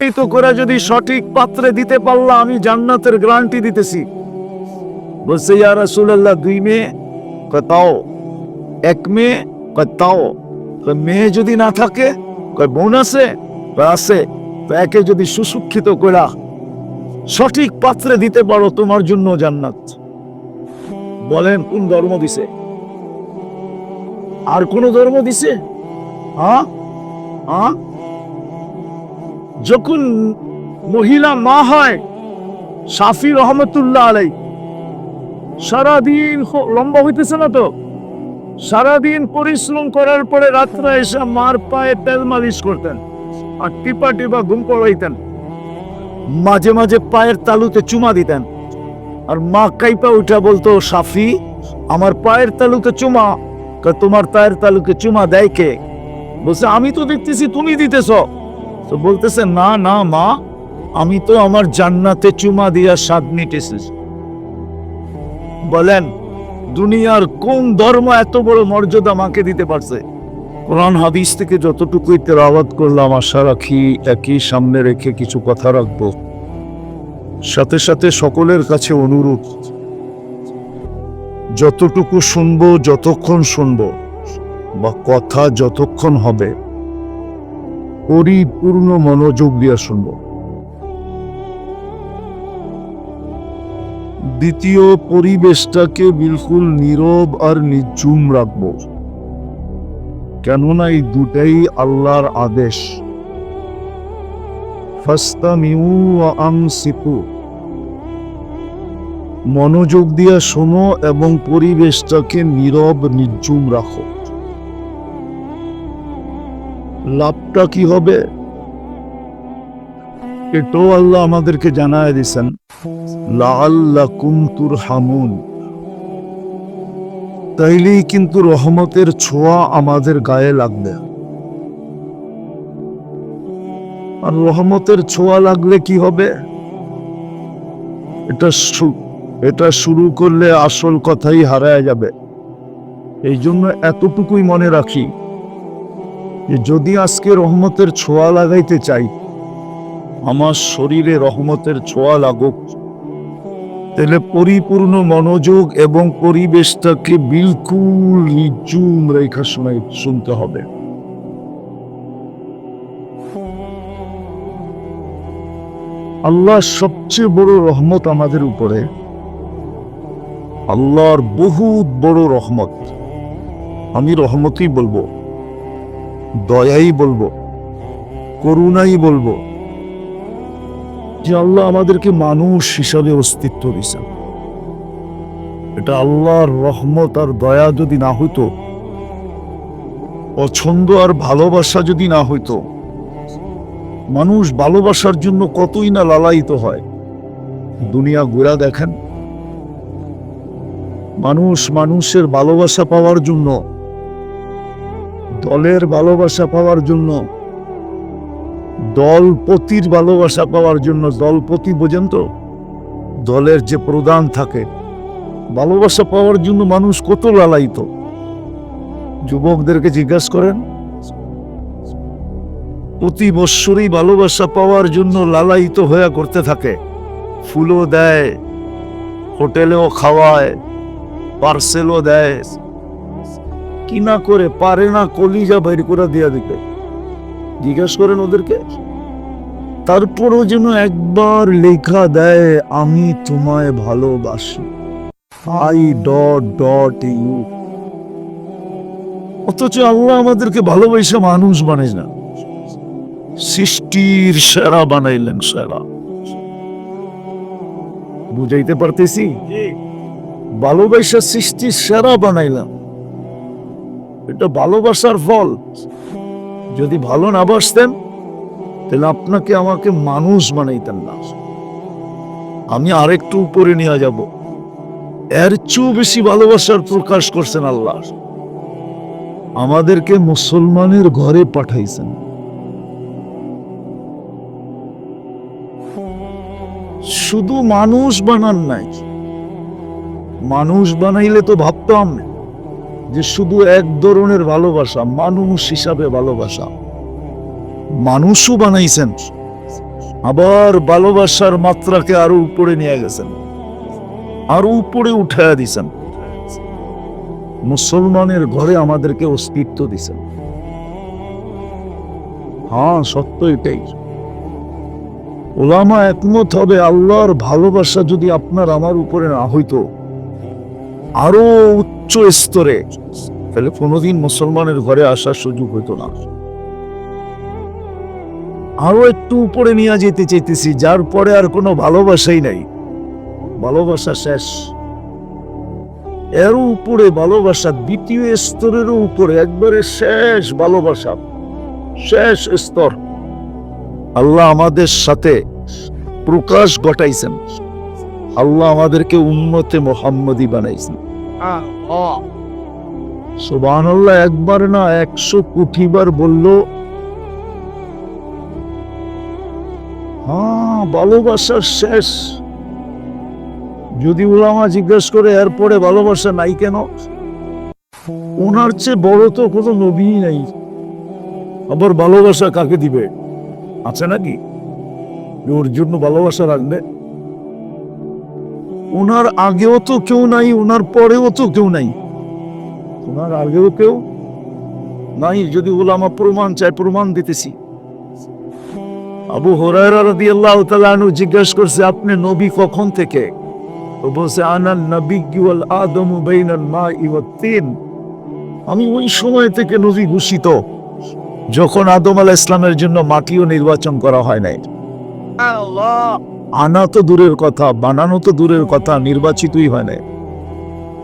তো করে যদি সঠিক পাত্রে দিতে পারলাম আমি জান্নাতের গ্যারান্টি দিতেছি। বলছে, ইয়া রাসূলুল্লাহ, দুই মেয়ে, কয়, তাও। এক মেয়ে, কয়, তাও। মেয়ে যদি না থাকে, কয়, বোন আছে? আছে। একে যদি সুশিক্ষিত করা সঠিক পাত্রে দিতে পারো, তোমার জন্য জান্নাত। বলেন, কোন ধর্ম দিছে? আর কোন ধর্ম দিছে? হ্যাঁ হ্যাঁ যখন মহিলা মা হয় সাফি রহমতুল্লাহ আলাই সারাদিন লম্বা হইতেছে না তো? সারাদিন পরিশ্রম করার পরে রাত্রে এসে মার পায়ে তেল মালিশ করতেন, আর টিপা টিপা ঘুম পড়াইতেন। মাঝে মাঝে পায়ের তালুতে চুমা দিতেন। আর মা কাইপা উঠা বলতো সাফি আমার পায়ের তালুতে চুমা তোমার পায়ের তালুকে চুমা দেয় কে? বলছে, আমি তো দেখতেছি তুমি দিতেছ। তো বলতেছে, না না, মা, আমি তো আমার জান্নাতে চুমা দিয়া স্বাদ মিটেছি বলেন, দুনিয়ার কোন ধর্ম এত বড় মর্যাদা মাকে দিতে পারছে? কোরআন হাদিস থেকে যতটুকুই তেলাওয়াত করলাম, আশা রাখি একই সামনে রেখে কিছু কথা রাখব। সাথে সাথে সকলের কাছে অনুরোধ, যতটুকু শুনব, যতক্ষণ শুনব, বা কথা যতক্ষণ হবে পরিপূর্ণ মনোযোগ দিয়ে শুনব। দ্বিতীয় পরিবেশটাকে বিলকুল নীরব আর নিঝুম রাখব। কেননা এই দুটাই আল্লাহর আদেশ। মনোযোগ দিয়ে শোনো এবং পরিবেশটাকে নীরব, নিঝুম রাখো। লাভটা কি হবে? এটাও আল্লাহ আমাদেরকে জানায় লাআল্লাকুম তুরহামুন। তাইলেই কিন্তু রহমতের ছোঁয়া আমাদের গায়ে লাগবে। আর রহমতের ছোঁয়া লাগলে কি হবে? এটা এটা শুরু করলে আসল কথাই হারায় যাবে। এই জন্য এতটুকুই মনে রাখি। যে যদি আজকে রহমতের ছোঁয়া লাগাইতে চাই, আমার শরীরে রহমতের ছোঁয়া লাগুক, তাহলে পরিপূর্ণ মনোযোগ এবং পরিবেশটাকে বিলকুল নিচুম রেখা শোনাই, শুনতে হবে। আল্লাহ সবচেয়ে বড় রহমত আমাদের উপরে, আল্লাহর বহুত বড় রহমত। আমি রহমতই বলব। দয়াই বলব, করুণাই বলব যে আল্লাহ আমাদেরকে মানুষ হিসাবে অস্তিত্ব দিয়েছেন। এটা আল্লাহর রহমত আর দয়া যদি না হইতো পছন্দ আর ভালোবাসা যদি না হইতো, মানুষ ভালোবাসার জন্য কতই না লালায়িত হয়। দুনিয়া ঘোরা দেখেন, মানুষ মানুষের ভালোবাসা পাওয়ার জন্য দলের ভালোবাসা পাওয়ার জন্য দলপতির ভালোবাসা পাওয়ার জন্য দলপতি বোঝেন তো? দলের যে প্রধান থাকে, ভালোবাসা পাওয়ার জন্য মানুষ কত লালায়িত? যুবকদেরকে জিজ্ঞাসা করেন, প্রতি বৎসরই ভালোবাসা পাওয়ার জন্য লালায়িত হয়ে করতে থাকে। ফুলও দেয়, হোটেলেও খাওয়ায়, পার্সেলও দেয়। কি না করে পারে না কলিজা বাইর করে দিয়া দিতে জিজ্ঞেস করেন ওদেরকে। তারপরও যেন একবার লেখা দেয় আমি তোমায় ভালোবাসি। আই ডট ডট ইউ অথচ আল্লাহ আমাদেরকে ভালোবাসা মানুষ বানাই না। সৃষ্টির সেরা বানাইলেন সেরা। বুঝাইতে পারতেছি? ভালোবাসা সৃষ্টির সেরা বানাইলাম। এটা ভালোবাসার ফল। যদি ভালো না বাসতেন, তাহলে আপনাকে আমাকে মানুষ বানাইতেন না। আমি আরেকটু উপরে নিয়ে যাব। এর চেয়েও বেশি ভালোবাসার প্রকাশ করছেন আল্লাহ। আমাদেরকে মুসলমানের ঘরে পাঠাইছেন। শুধু মানুষ বানান নাই। মানুষ বানাইলে তো ভাবতাম যে শুধু এক ধরনের ভালোবাসা, মানুষ হিসাবে ভালোবাসা। মানুষও বানাইছেন। আবার ভালোবাসার মাত্রাকে আরও উপরে নিয়ে গেছেন। আরও উপরে উঠায়া দিছেন। মুসলমানের ঘরে আমাদেরকে অস্তিত্ব দিছেন। হ্যাঁ সত্য এটাই। ওলামা একমত হবে, আল্লাহর ভালোবাসা যদি আপনার আমার উপরে না হইতো আরও উচ্চ স্তরে। তাহলে কোনোদিন মুসলমানের ঘরে আসার সুযোগ হইতো না। আরও একটু উপরে নিয়ে যেতে চাইতেছি, যার পরে আর কোনো ভালোবাসাই নাই। ভালোবাসা শেষ। এর উপরে ভালোবাসা, দ্বিতীয় স্তরেরও উপরে, একবারে শেষ ভালোবাসা। শেষ স্তর। আল্লাহ আমাদের সাথে প্রকাশ ঘটাইছেন। আল্লাহ আমাদেরকে উন্নতে মোহাম্মদী বানাইছেন। সুবাহ একবার না একশো কোটি বার বলল হ্যাঁ ভালোবাসার শেষ। যদি ওলামা জিজ্ঞেস করে, এরপরে ভালোবাসা নাই কেন? ওনার চেয়ে বড় তো কোনো নবী নাই। আবার ভালোবাসা কাকে দিবে? আছে নাকি? ওর জন্য ভালোবাসা রাখবে? ওনার আগেও তো কেউ নাই ওনার পরেও তো কেউ নাই। ওনার আগেও কেউ নাই, যদি ওলামা প্রমাণ চায়, প্রমাণ দিতেছি। আবু হরায়রা রাদিয়াল্লাহু তাআলা আনহু জিজ্ঞেস করছে, আপনি নবী কখন থেকে? তো বলছে আনাল নবী আদমু বাইনাল মাই ওয়াত আমি ওই সময় থেকে নবী ঘোষিত, যখন আদম আলাহ ইসলামের জন্য মাটিও নির্বাচন করা হয় নাই। আনা তো দূরের কথা, বানানো তো দূরের কথা, নির্বাচিতই হয় নাই।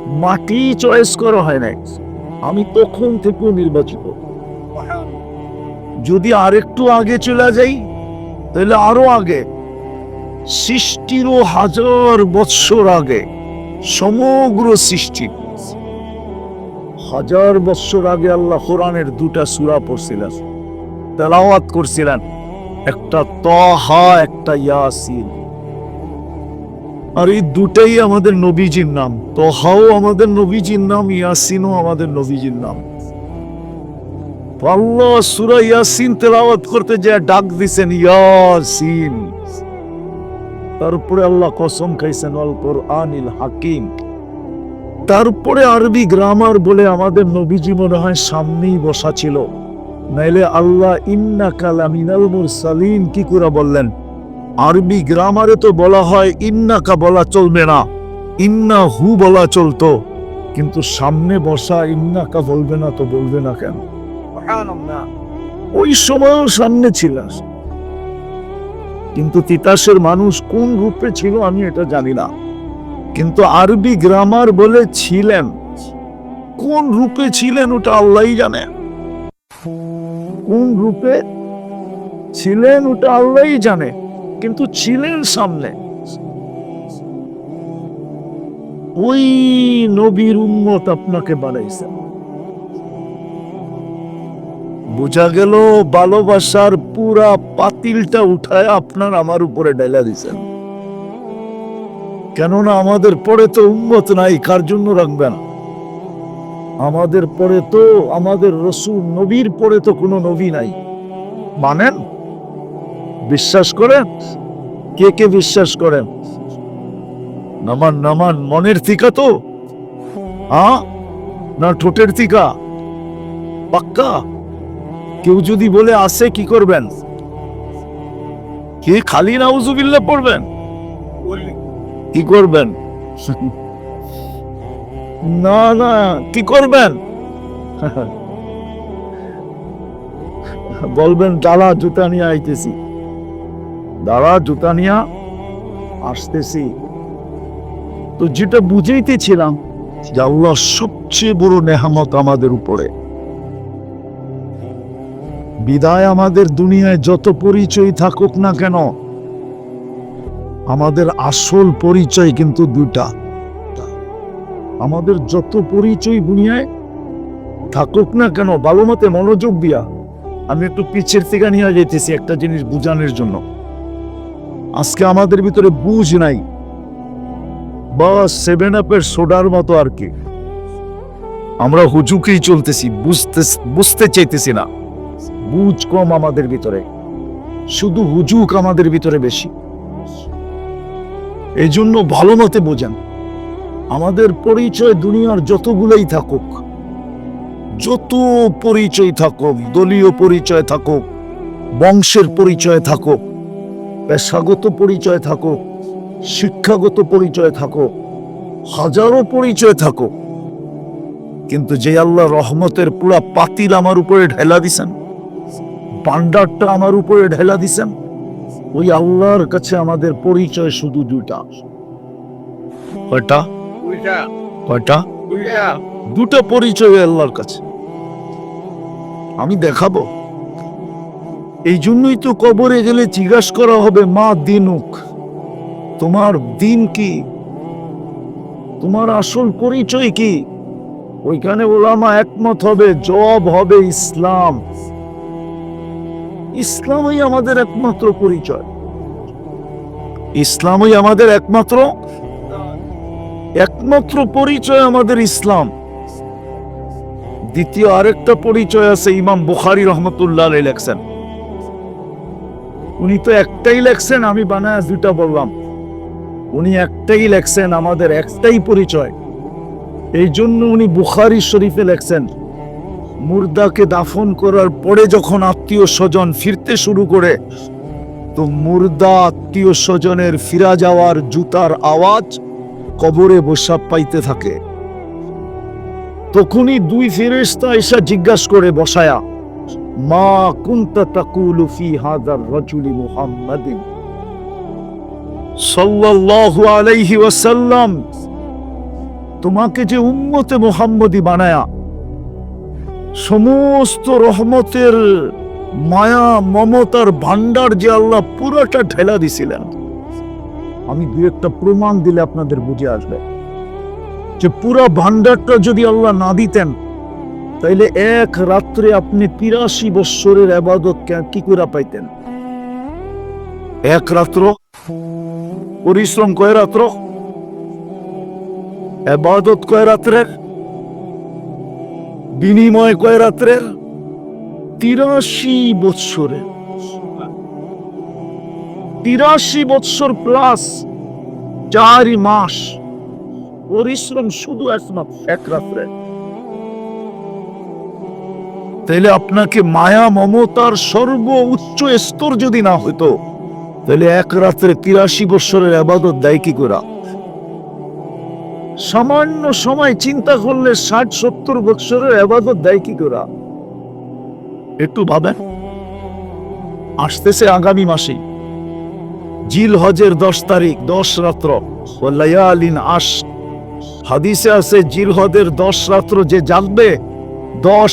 মাটি চয়েস করা হয় নাই। আমি তখন থেকেও নির্বাচিত। যদি আরেকটু আগে চলে যাই, তাহলে আরও আগে। সৃষ্টিরও হাজার বৎসর আগে, সমগ্র সৃষ্টি। হাজার বৎসর আগে আল্লাহ কোরআনের দুটা সূরা পড়ছিলেন, তেলাওয়াত করছিলেন। একটা তহা, একটা ইয়াসিন। আর এই দুটাই আমাদের নবীজির নাম। তহাও আমাদের নবীজির নাম, ইয়াসিনও আমাদের নবীজির নাম। আল্লাহ সূরা ইয়াসিন তেলাওয়াত করতে যে ডাক দিছেন, ইয়াসিন। তারপরে আল্লাহ কসম খাইছেন অল কোরআনিল হাকিম। তারপরে আরবি গ্রামার বলে আমাদের নবীজি মনে হয় সামনেই বসা ছিল। নাইলে আল্লাহ কি করে বললেন? আরবি গ্রামারে তো বলা হয়, ইন্নাকা বলা চলবে না। ইন্না হু বলা চলতো। কিন্তু সামনে বসা ইন্নাকা বলবে না তো বলবে না কেন? ওই সময়ও সামনে ছিল। কিন্তু তিতাসের মানুষ কোন রূপে ছিল আমি এটা জানি না। কিন্তু আরবি গ্রামার বলে ছিলেন। কোন রূপে ছিলেন ওটা আল্লাহই জানে। কোন রূপে? ছিলেন ওটা আল্লাহই জানে, কিন্তু ছিলেন সামনে। ওই নবীর উন্মত আপনাকে বানাইছেন বোঝা গেল ভালোবাসার পুরা পাতিলটা উঠায় আপনার আমার উপরে ডাইলা দিছেন কেননা আমাদের পরে তো উম্মত নাই, কার জন্য রাখবেন আমাদের পরে তো আমাদের রসুল নবীর পরে তো কোনো নবী নাই। মানেন? বিশ্বাস করেন? কে কে বিশ্বাস করেন? নামান নামান, মনের থিকা তো? আ না ঠোঁটের থিকা? পাক্কা? কেউ যদি বলে আসে কি করবেন? কে খালি নাউজুবিল্লাহ পড়বেন? কি করবেন? না না, কি করবেন? বলবেন ডালা জুতা নিয়ে আইতেছি। ডালা জুতা নিয়ে আসতেছি। তো যেটা বুঝাইতেছিলাম যে আল্লাহ সবচেয়ে বড় নেহামত আমাদের উপরে। বিদায় আমাদের দুনিয়ায় যত পরিচয় থাকুক না কেন, আমাদের আসল পরিচয় কিন্তু দুটা আমাদের যত পরিচয় দুনিয়ায় থাকুক না কেন ভালো মতে মনোযোগ দিয়া। আমি একটু পিছের থেকে নিয়ে যেতেছি একটা জিনিস বুঝানোর জন্য। আজকে আমাদের ভিতরে বুঝ নাই। বা সেভেন আপের সোডার মতো আর কি। আমরা হুজুকেই চলতেছি, বুঝতে বুঝতে চাইতেছি না। বুঝ কম আমাদের ভিতরে। শুধু হুজুক আমাদের ভিতরে বেশি। এই জন্য ভালো মতে বোঝেন। আমাদের পরিচয় দুনিয়ার যতগুলোই থাকুক, যত পরিচয় থাকুক, দলীয় পরিচয় থাকুক, বংশের পরিচয় থাকুক, পেশাগত পরিচয় থাকুক, শিক্ষাগত পরিচয় থাকুক, হাজারো পরিচয় থাকুক, কিন্তু যে আল্লাহ রহমতের পুরা পাতিল আমার উপরে ঢেলা দিছেন পান্ডারটা আমার উপরে ঢেলা দিছেন, ওই আল্লাহর কাছে আমাদের পরিচয় শুধু দুটা কয়টা? কয়টা? দুটো পরিচয় আল্লাহর কাছে। আমি দেখাবো। এই জন্যই তো কবরে গেলে জিজ্ঞাসা করা হবে মা দিনুক তোমার দিন কি? তোমার আসল পরিচয় কি? ওইখানে ওলামা একমত হবে জব হবে ইসলাম। ইসলামই আমাদের একমাত্র পরিচয়। ইসলামই আমাদের একমাত্র একমাত্র পরিচয় আমাদের ইসলাম। দ্বিতীয় আরেকটা পরিচয় আছে ইমাম বুখারি রহমতুল্লাহ লেখছেন। উনি তো একটাই লেখছেন, আমি বানায় দুটা বললাম। উনি একটাই লেখছেন, আমাদের একটাই পরিচয়। এই জন্য উনি বুখারি শরীফে লেখছেন, মুর্দাকে দাফন করার পরে যখন আত্মীয় স্বজন ফিরতে শুরু করে, তো মুর্দা আত্মীয় স্বজনের ফিরা যাওয়ার জুতার আওয়াজ কবরে বসা পাইতে থাকে। তখনই দুই ফেরেশতা এসে জিজ্ঞাসা করে, বসায়া, মা কুনতা তাকুলু ফি হাদার রাজুলি মুহাম্মাদিন? সাল্লাল্লাহু আলাইহি ওয়াসাল্লাম, তোমাকে যে উম্মতে মুহাম্মদি বানায়া, সমস্ত রহমতের মায়া, মমতার ভান্ডার যে আল্লাহ পুরোটা ঢেলা দিছিলেন। আমি দু একটা প্রমাণ দিলে আপনাদের বুঝে আসবে। যে পুরা ভান্ডারটা যদি আল্লাহ না দিতেন, তাইলে এক রাত্রে আপনি তিরাশি বৎসরের আবাদত কি করে পাইতেন? এক রাত্র? পরিশ্রম কয় রাত্র? আবাদত কয় রাত্রের? বিনিময় কয় রাত্রের? তিরাশি বৎসরের। তিরাশি বৎসর প্লাস চারি মাস। পরিশ্রম শুধু এক রাত্রে তাহলে আপনাকে মায়া, মমতার সর্ব উচ্চ স্তর যদি না হইতো তাহলে এক রাত্রে তিরাশি বৎসরের আবাদত দেয় কি করা? সামান্য সময় চিন্তা করলে ষাট, সত্তর বৎসরের আবাদত দেয় কি করা? একটু ভাবেন। আসতেছে আগামী মাসে জিল হজের দশ তারিখ, দশ রাত্র। ও লয়ালিন আশ হাদিসে আছে জিল হজের দশ রাত্র যে জানবে দশ